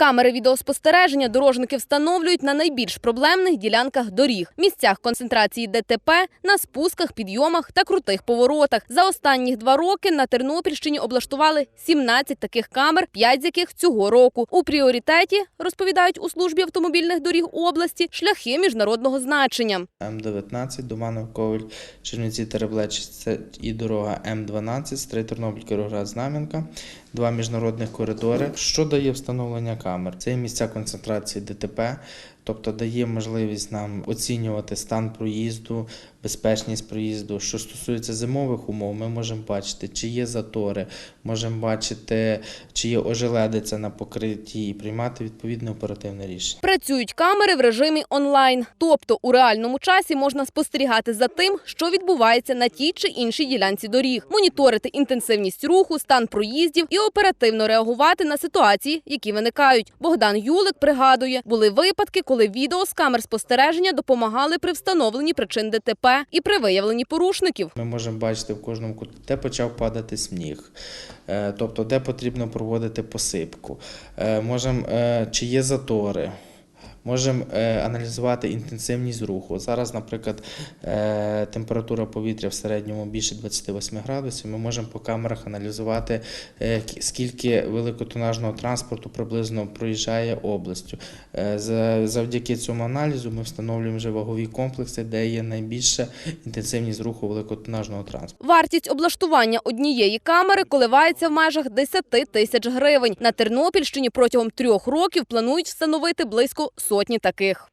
Камери відеоспостереження дорожники встановлюють на найбільш проблемних ділянках доріг, місцях концентрації ДТП, на спусках, підйомах та крутих поворотах. За останні два роки на Тернопільщині облаштували 17 таких камер, 5 з яких цього року. У пріоритеті розповідають у службі автомобільних доріг області шляхи міжнародного значення. М19, Доманов, Коваль, Чернівці, Тереблеч і дорога М12, Стрий Тернопіль, Кіроград, Знам'янка, два міжнародних коридори. Що дає встановлення камер? Це є місця концентрації ДТП, тобто дає можливість нам оцінювати стан проїзду, безпечність проїзду. Що стосується зимових умов, ми можемо бачити, чи є затори, можемо бачити, чи є ожеледиця на покритті і приймати відповідне оперативне рішення. Працюють камери в режимі онлайн, тобто у реальному часі можна спостерігати за тим, що відбувається на тій чи іншій ділянці доріг, моніторити інтенсивність руху, стан проїздів і оперативно реагувати на ситуації, які виникають. Богдан Юлик пригадує, були випадки, коли відео з камер спостереження допомагали при встановленні причин ДТП і при виявленні порушників. Ми можемо бачити в кожному куті, де почав падати сніг, е, тобто де потрібно проводити посипку. Е, Можемо, е, чи є затори. Можемо е, аналізувати інтенсивність руху. Зараз, наприклад, е, температура повітря в середньому більше 28 градусів. Ми можемо по камерах аналізувати, е, скільки великотонажного транспорту приблизно проїжджає областю. За- Завдяки цьому аналізу ми встановлюємо вже вагові комплекси, де є найбільша інтенсивність руху великотонажного транспорту. Вартість облаштування однієї камери коливається в межах 10 тисяч гривень. На Тернопільщині протягом трьох років планують встановити близько сотні таких.